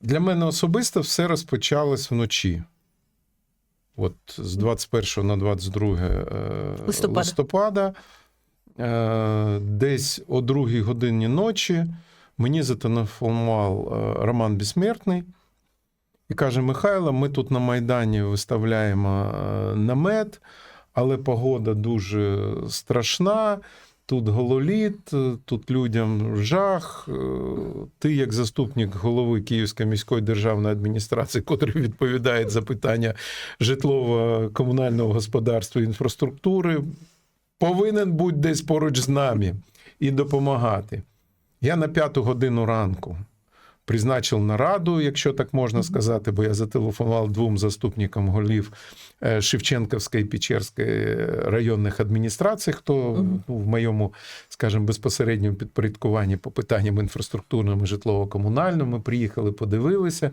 Для мене особисто все розпочалось вночі. От з 21 на 22 е, Листопада. листопада. Е, Десь о другій годині ночі мені зателефонував е, Роман Безсмертний і каже: Михайло, ми тут на Майдані виставляємо намет, але погода дуже страшна. Тут гололіт, тут людям жах. Е, Ти, як заступник голови Київської міської державної адміністрації, котрий відповідає за питання житлово-комунального господарства і інфраструктури, повинен бути десь поруч з нами і допомагати. Я на п'яту годину ранку призначив нараду, якщо так можна сказати, бо я зателефонував двом заступникам голів е, Шевченківської і Печерської районних адміністрацій, хто ну, в моєму, скажімо, безпосередньому підпорядкуванні по питанням інфраструктурному, житлово-комунальному. Ми приїхали, подивилися.